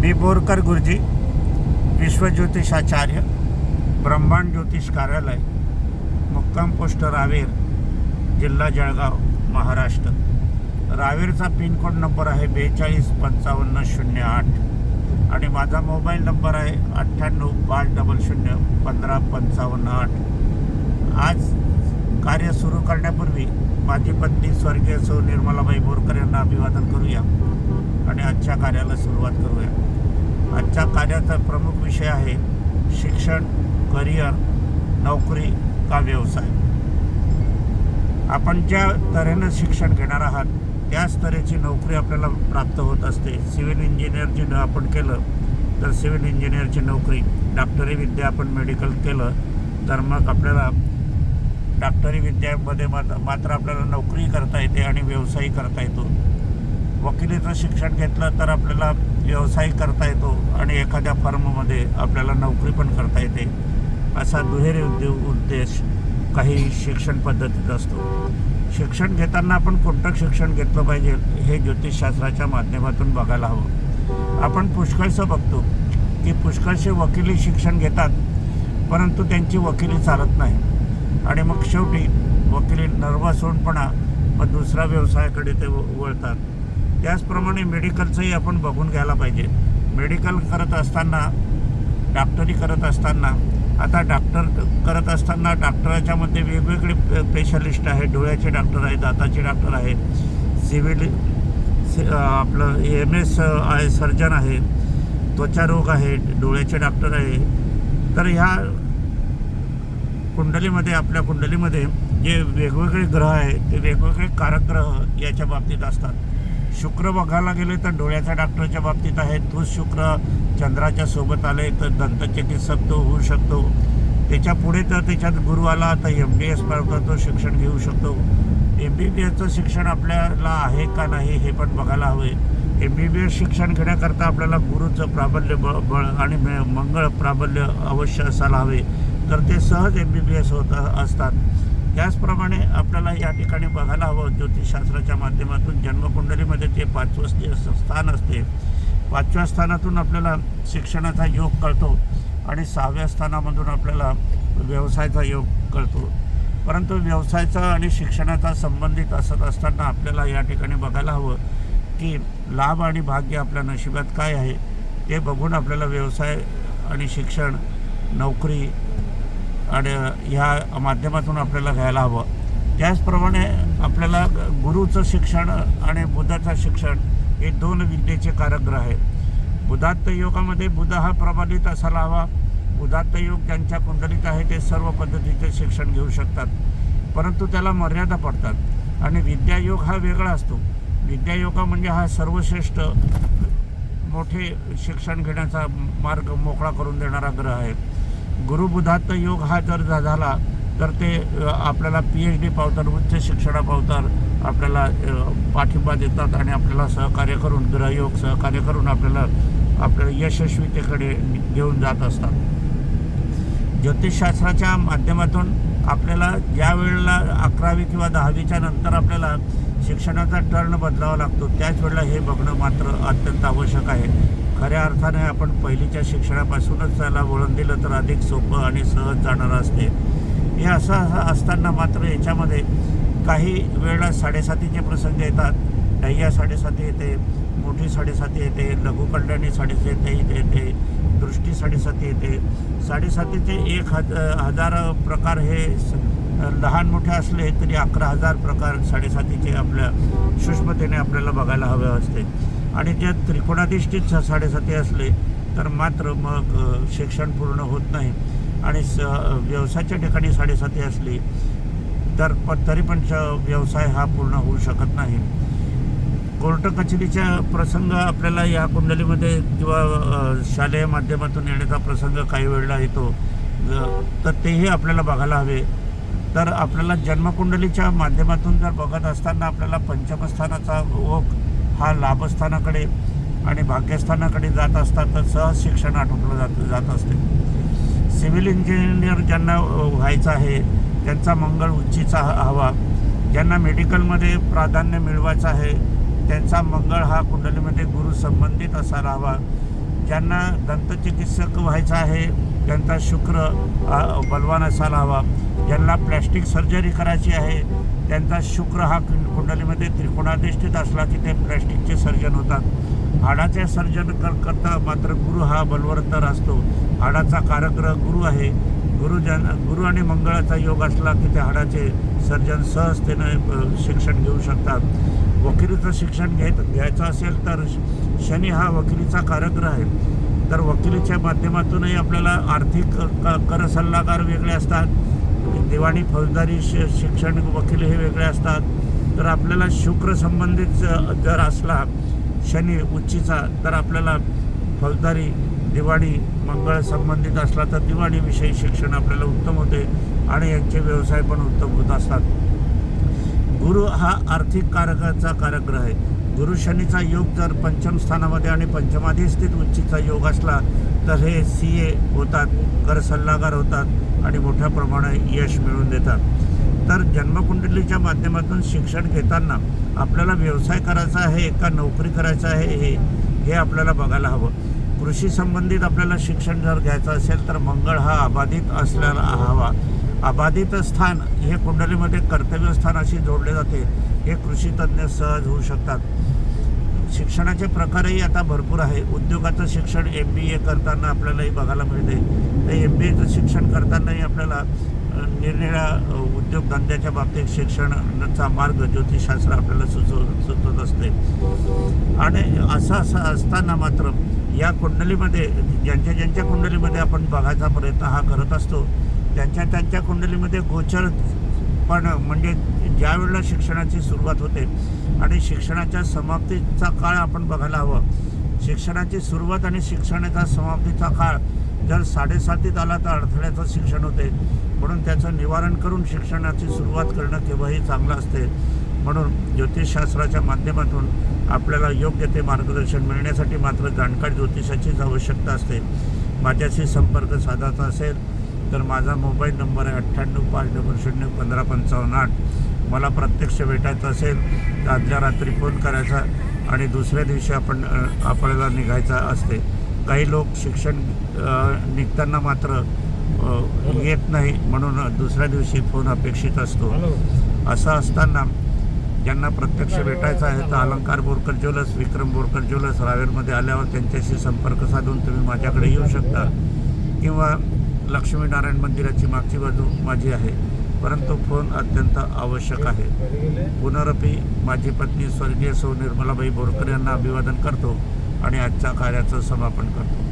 मी बोरकर गुरुजी विश्वज्योतिषाचार्य ब्रह्मांड ज्योतिष कार्यालय मुक्काम पोस्ट रावेर जिल्हा जळगाव महाराष्ट्र. रावेरचा पिनकोड नंबर आहे बेचाळीस पंचावन्न शून्य आठ. आणि माझा मोबाईल नंबर आहे अठ्ठ्याण्णव पाच डबल शून्य पंधरा पंचावन्न आठ. आज कार्य सुरू करण्यापूर्वी माझी पत्नी स्वर्गीय सौ निर्मलाबाई बोरकर यांना अभिवादन करूया. आणि आजच्या कार्याला सुरुवात करूया. आजच्या कार्याचा प्रमुख विषय आहे शिक्षण करिअर नोकरी का व्यवसाय. आपण ज्या तऱ्हेनं शिक्षण घेणार आहात त्याच तऱ्हेची नोकरी आपल्याला प्राप्त होत असते. सिव्हिल इंजिनियरची जे आपण केलं तर सिव्हिल इंजिनियरची नोकरी डॉक्टरी विद्या आपण मेडिकल केलं तर मग आपल्याला डॉक्टरी विद्यामध्ये मात्र मात्र आपल्याला नोकरी करता येते आणि व्यवसायही करता येतो. वकिलीचं शिक्षण घेतलं तर आपल्याला व्यवसाय करता येतो आणि एखाद्या फर्ममध्ये आपल्याला नोकरी पण करता येते असा दुहेरी उद्योग उद्देश काही शिक्षण पद्धतीत असतो. शिक्षण घेताना आपण कोणतं शिक्षण घेतलं पाहिजे हे ज्योतिषशास्त्राच्या माध्यमातून बघायला हवं. आपण पुष्कळसं बघतो की पुष्कळसे वकिली शिक्षण घेतात परंतु त्यांची वकिली चालत नाही. आणि मग शेवटी वकिली नर्वस होऊनपणा मग दुसऱ्या व्यवसायाकडे ते व- वळतात. त्याचप्रमाणे मेडिकलचंही आपण बघून घ्यायला पाहिजे. मेडिकल करत असताना डॉक्टरी करत असताना आता डॉक्टर करत असताना डॉक्टराच्यामध्ये वेगवेगळे स्पेशलिस्ट आहे डोळ्याचे डॉक्टर आहेत दाताचे डॉक्टर आहे सिव्हिल सि- आपलं एम एस आहे सर्जन आहे. त्वचारोग आहे डोळ्याचे डॉक्टर आहे. तर ह्या कुंडलीमध्ये आपल्या कुंडलीमध्ये जे वेगवेगळे ग्रह आहेत ते वेगवेगळे कारकग्रह याच्या बाबतीत असतात. शुक्र बघायला गेले तर डोळ्याच्या डॉक्टरच्या बाबतीत आहे. तोच शुक्र चंद्राच्या सोबत आले तर दंतचिकित्सक तो होऊ शकतो. त्याच्या पुढे तर त्याच्यात गुरु आला तर एम बी एस पर्यंत तो शिक्षण घेऊ शकतो. एम बी बी एसचं शिक्षण आपल्याला आहे का नाही हे पण बघायला हवे. एम बी बी एस शिक्षण घेण्याकरता आपल्याला गुरुचं प्राबल्य बळ बळ आणि मंगळ प्राबल्य अवश्य असायला हवे. तर ते सहज एम बी बी एस होत असतात. त्याचप्रमाणे आपल्याला या ठिकाणी बघायला हवं ज्योतिषशास्त्राच्या माध्यमातून जन्मकुंडलीमध्ये जे पाचवं जे स्थान असते. पाचव्या स्थानातून आपल्याला शिक्षणाचा योग कळतो आणि सहाव्या स्थानामधून आपल्याला व्यवसायाचा योग कळतो. परंतु व्यवसायाचा आणि शिक्षणाचा संबंधित असत असताना आपल्याला या ठिकाणी बघायला हवं की लाभ आणि भाग्य आपल्या नशिबात काय आहे ते बघून आपल्याला व्यवसाय आणि शिक्षण नोकरी आणि ह्या माध्यमातून आपल्याला घ्यायला हवं. त्याचप्रमाणे आपल्याला गुरुचं शिक्षण आणि बुधाचं शिक्षण हे दोन विद्येचे कारकग्रह आहेत. बुधात्त योगामध्ये बुध हा प्रबलित असायला हवा. बुधात्त योग ज्यांच्या कुंडलीत आहे ते सर्व पद्धतीचे शिक्षण घेऊ शकतात. परंतु त्याला मर्यादा पडतात. आणि विद्यायोग हा वेगळा असतो. विद्यायोग म्हणजे हा सर्वश्रेष्ठ मोठे शिक्षण घेण्याचा मार्ग मोकळा करून देणारा ग्रह आहे. गुरुबुधात्त योग हा जर झाला तर ते आपल्याला पी एच डी पावतात उच्च शिक्षणा पावतात आपल्याला पाठिंबा देतात आणि आपल्याला सहकार्य करून ग्रहयोग सहकार्य करून आपल्याला आपल्याला यशस्वीतेकडे घेऊन जात असतात. ज्योतिषशास्त्राच्या माध्यमातून आपल्याला ज्या वेळेला अकरावी किंवा दहावीच्या नंतर आपल्याला शिक्षणाचा टर्न बदलावा लागतो त्याच वेळेला हे बघणं मात्र अत्यंत आवश्यक आहे. खऱ्या अर्थाने आपण पहिलीच्या शिक्षणापासूनच त्याला वळण दिलं तर अधिक सोपं आणि सहज जाणारं असते. हे असं असताना मात्र याच्यामध्ये काही वेळा साडेसातीचे प्रसंग येतात. डह्या साडेसाती येते मोठी साडेसाती येते लघुकल्याणी साडेसाती येते दृष्टी साडेसाती येते. साडेसातीचे एक हज हजार प्रकार हे स- लहान मोठे असले तरी अकरा हजार प्रकार साडेसातीचे आपल्या सूक्ष्मतेने आपल्याला बघायला हवे असते. आणि जे त्रिकोणाधिष्ठित स- साडेसाती असले तर मात्र मग शिक्षण पूर्ण होत नाही. आणि स व्यवसायाच्या ठिकाणी साडेसाती असली तर प तरी पण व्यवसाय हा पूर्ण होऊ शकत नाही. कोर्ट कचेरीच्या प्रसंग आपल्याला या कुंडलीमध्ये किंवा शालेय माध्यमातून येण्याचा प्रसंग काही वेळेला येतो. तर तेही आपल्याला बघायला हवे. तर आपल्याला जन्मकुंडलीच्या माध्यमातून जर बघत असताना आपल्याला पंचमस्थानाचा ओघ हा लाभस्थानाकडे आणि भाग्यस्थानाकडे जात असतात तर सहज शिक्षण आटोपलं जात जात असते. सिव्हिल इंजिनियर ज्यांना व्हायचं आहे त्यांचा मंगळ उच्चीचा हवा. ज्यांना मेडिकलमध्ये प्राधान्य मिळवायचं आहे त्यांचा मंगळ हा कुंडलीमध्ये गुरु संबंधित असायला हवा ज्यांना दंतचिकित्सक व्हायचं आहे त्यांचा शुक्र बलवान असायला हवा ज्यांना प्लॅस्टिक सर्जरी करायची आहे त्यांचा शुक्र हा कुंडलीमध्ये त्रिकोणाधिष्ठित असला की ते प्लॅस्टिकचे सर्जन होतात. हाडाचे सर्जन कर करता मात्र गुरु हा बलवर्तर असतो. हाडाचा कारग्रह गुरु आहे. गुरु जन गुरु आणि मंगळाचा योग असला की ते हाडाचे सर्जन सहजतेने शिक्षण घेऊ शकतात. वकिलीचं शिक्षण घेत घ्यायचं असेल तर श- शनी हा वकिलीचा कारग्रह आहे. तर वकिलीच्या माध्यमातूनही आपल्याला आर्थिक क कर सल्लागार वेगळे असतात. दिवाणी फौजदारी श शिक्षण वकील हे वेगळे असतात. तर आपल्याला शुक्र संबंधित जर असला शनी उच्चीचा तर आपल्याला फौजदारी दिवाणी मंगळ संबंधित असला तर दिवाणीविषयी शिक्षण आपल्याला उत्तम होते आणि यांचे व्यवसाय पण उत्तम होत असतात. गुरु हा आर्थिक कारकाचा कारकग्रह आहे. गुरु शनीचा योग जर पंचम स्थानामध्ये आणि पंचमाधिस्थित उच्चीचा योग असला तर हे सी ए होतात कर सल्लागार होतात आणि मोठ्या प्रमाणात यश मिळवून देतात. तर जन्मकुंडलीच्या माध्यमातून शिक्षण घेताना आपल्याला व्यवसाय करायचा आहे का नोकरी करायचा आहे हे हे आपल्याला बघायला हवं. कृषी संबंधित आपल्याला शिक्षण जर घ्यायचं असेल तर मंगळ हा अबाधित असल्याला हवा. अबाधित स्थान हे कुंडलीमध्ये कर्तव्य अशी जोडले जाते. हे कृषी तज्ज्ञ सहज होऊ शकतात. शिक्षणाचे प्रकारही आता भरपूर आहे. उद्योगाचं शिक्षण एम बी ए करताना आपल्यालाही बघायला मिळते. तर एम बी एचं शिक्षण करतानाही आपल्याला निरनिळ्या उद्योगधंद्याच्या बाबतीत शिक्षणाचा मार्ग ज्योतिषशास्त्र आपल्याला सुचव सुचवत असते. आणि असं असं असताना मात्र या कुंडलीमध्ये ज्यांच्या ज्यांच्या कुंडलीमध्ये आपण बघायचा प्रयत्न हा करत असतो त्यांच्या त्यांच्या कुंडलीमध्ये गोचर पण म्हणजे ज्या वेळेला शिक्षणाची सुरुवात होते आणि शिक्षणाच्या समाप्तीचा काळ आपण बघायला हवं. शिक्षणाची सुरुवात आणि शिक्षणाचा समाप्तीचा काळ जर साडेसातीत आला तर अडथळ्याचं शिक्षण होते. म्हणून त्याचं निवारण करून शिक्षणाची सुरुवात करणं केव्हाही चांगलं असते. म्हणून ज्योतिषशास्त्राच्या माध्यमातून आपल्याला योग्य ते मार्गदर्शन मिळण्यासाठी मात्र जाणकार ज्योतिषाचीच आवश्यकता असते. माझ्याशी संपर्क साधायचा असेल तर माझा मोबाईल नंबर आहे अठ्ठ्याण्णव पाच डबल शून्य पंधरा पंचावन्न आठ. मला प्रत्यक्ष भेटायचं असेल तर आदल्या रात्री फोन करायचा आणि दुसऱ्या दिवशी आपण आपल्याला निघायचं असते. काही लोक शिक्षण निघताना मात्र येत नाही म्हणून दुसऱ्या दिवशी फोन अपेक्षित असतो. असं असताना ज्यांना प्रत्यक्ष भेटायचं आहे तर अलंकार बोरकर ज्वेलर्स विक्रम बोरकर ज्वेलर्स रावेरमध्ये आल्यावर त्यांच्याशी संपर्क साधून तुम्ही माझ्याकडे येऊ शकता. किंवा लक्ष्मीनारायण मंदिराची मागची बाजू माझी आहे. परंतु फोन अत्यंत आवश्यक आहे. पुनरपी माझी पत्नी स्वर्गीय सौ निर्मलाबाई बोरकर यांना अभिवादन करतो आणि आजच्या कार्याचं समापन करतो.